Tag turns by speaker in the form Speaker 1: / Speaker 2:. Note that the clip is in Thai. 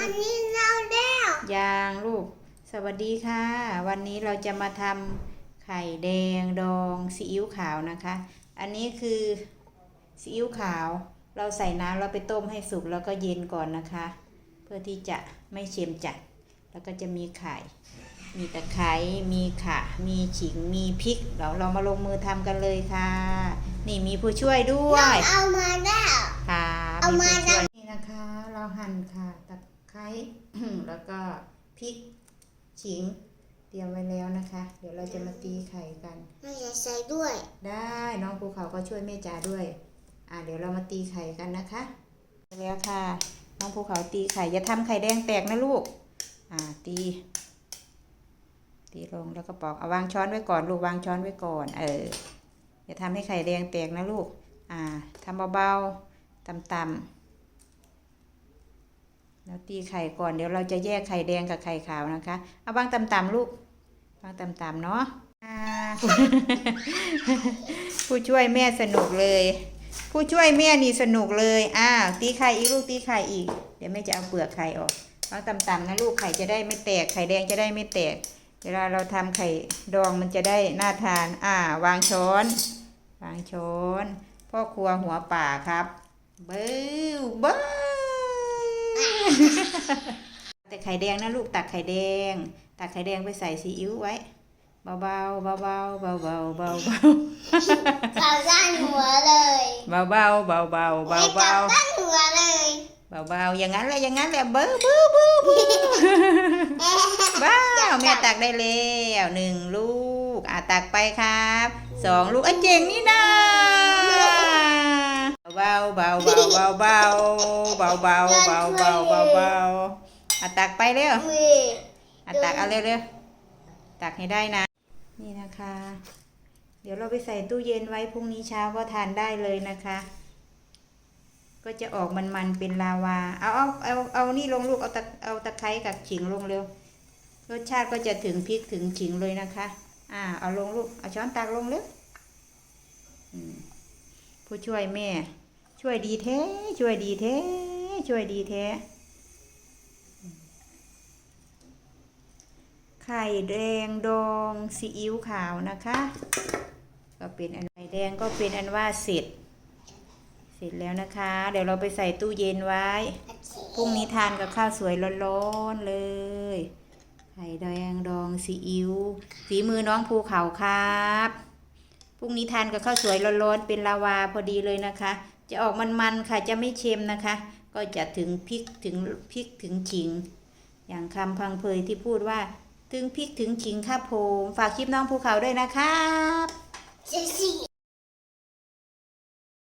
Speaker 1: อันนี้เราแล้ว
Speaker 2: ยางลูก สวัสดีค่ะ วันนี้เราจะมาทำไข่แดงดองซีอิ๊วขาวนะคะ อันนี้คือซีอิ๊วขาว เราใส่น้ำเราไปต้มให้สุกแล้วก็เย็นก่อนนะคะ เพื่อที่จะไม่เค็มจัด แล้วก็จะมีไข่ มีตะไคร้มีข่ามีขิงมีพริกเราเรามาลงมือทำกันเลยค่ะ นี่มีผู้ช่วยด้ว
Speaker 1: เรา
Speaker 2: ย
Speaker 1: เอามาแล้ว
Speaker 2: ค่ะ
Speaker 1: เอามา
Speaker 2: ผู้ช่วยนี่นะคะ เราหั่นค่ะตะ ไคร้แล้วก็พริกขิงเตรียมไว้แล้วนะคะ เดี๋ยวเราจะมาตีไข่กัน
Speaker 1: เราจะใส่ด้วย
Speaker 2: ได้น้องภูเขาก็ช่วยแม่จ๋าด้วย อ่าเดี๋ยวเรามาตีไข่กันนะคะแล้วค่ะ น้องภูเขาตีไข่อย่าทำไข่แดงแตกนะลูก อ่าตี ตีลงแล้วก็ปอกเอาวางช้อนไว้ก่อน ลูกวางช้อนไว้ก่อน เอออย่าทำให้ไข่แดงแตกนะลูก อ่าทำเบาๆต่ำๆ แล้วตีไข่ก่อนเดี๋ยวเราจะแยกไข่แดงกับไข่ขาวนะคะ เอาวางต่ำๆลูกวางต่ำๆเนาะผู้ช่วยแม่สนุกเลย ผู้ช่วยแม่นี่สนุกเลยอ้าวตีไข่อีกลูกตีไข่อีก เดี๋ยวแม่จะเอาเปลือกไข่ออกวางต่ำๆนะลูกไข่จะได้ไม่แตกไข่แดงจะได้ไม่แตก เวลาเราทำไข่ดองมันจะได้น่าทาน อ่า วางช้อน วางช้อนพ่อครัวหัวป่าครับเบ้อเบ้อ แต่ไข่แดงนะลูกตักไข่แดง ตักไข่แดงไปใส่ซีอิ๊วไว้เบาๆเบาๆเบาๆเบาๆเบาๆเบา
Speaker 1: เราด้านหัวเลย
Speaker 2: ๆเบาๆเบาๆเบาๆเบา
Speaker 1: ไม่
Speaker 2: ๆ
Speaker 1: กลับด้านหัวเลย
Speaker 2: เบาๆอย่างนั้นแหละอย่างนั้นแหละเบ้อเบ้อเบ้อเบ้อว้าวแม่ตักได้แล้วหนึ่งลูกอะตักไปครับสองลูกอะเจ๋งนี่นะ เบาเบาเบาเบาเบาเบาเบาเบาเบาเบาเบาอะตักไปเร็ว
Speaker 1: อุ้ย
Speaker 2: อะตักเอาเร็วเร็วตักให้ได้นะ นี่นะคะ เดี๋ยวเราไปใส่ตู้เย็นไว้พรุ่งนี้เช้าก็ทานได้เลยนะคะ ก็จะออกมันๆเป็นลาวา เอาเอาเอาเอานี่ลงลูกเอาตะเอาตะไคร้กับขิงลงเร็ว รสชาติก็จะถึงพริกถึงขิงเลยนะคะ อ่า เอาลงลูก เอาช้อนตักลงเร็วอืมผู้ช่วยแม่ ช่วยดีแท้ ช่วยดีแท้ ช่วยดีแท้ ไข่แดงดองซีอิ๊วขาวนะคะ ก็เป็นอันไข่แดงก็เป็นอันว่าเสร็จ เสร็จแล้วนะคะ เดี๋ยวเราไปใส่ตู้เย็นไว้ พรุ่งนี้ทานกับข้าวสวยร้อนๆเลย ไข่แดงดองซีอิ๊วฝีมือน้องภูเขาครับพรุ่งนี้ทานกับข้าวสวยร้อนๆเป็นลาวาพอดีเลยนะคะ จะออกมันๆค่ะจะไม่เค็มนะคะ ก็จะถึงพริกถึงพริกถึงขิง อย่างคำพังเพยที่พูดว่า ถึงพริกถึงขิงครับผมฝากคลิปน้องภูเขาด้วยนะครับ